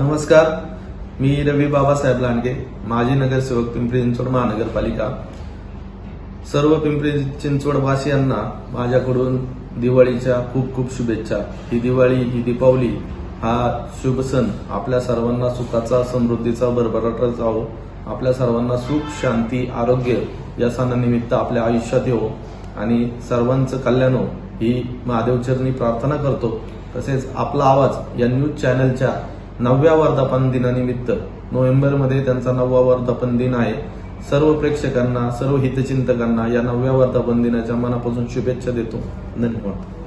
नमस्कार मी रवी बाबासाहेब लांडगे माजी नगरसेवक पिंपरी चिंचवड महानगरपालिका. सर्व पिंपरी चिंचवड वासियांना माझ्याकडून दिवाळीच्या खूप खूप शुभेच्छा. ही दिवाळी ही दीपावली हा शुभ सण आपल्या सर्वांना सुखाचा समृद्धीचा भरभराट जावो हो. आपल्या सर्वांना सुख शांती आरोग्य या सणानिमित्त आपल्या आयुष्यात येवो. आणि सर्वांचं कल्याण हो. ही महादेवचरणी प्रार्थना करतो. तसेच आपला आवाज या न्यूज चॅनलच्या नवव्या वर्धापन दिनानिमित्त नोव्हेंबरमध्ये त्यांचा नववा वर्धापन दिन आहे. सर्व प्रेक्षकांना सर्व हितचिंतकांना या नवव्या वर्धापन दिनाच्या मनापासून शुभेच्छा देतो. धन्यवाद.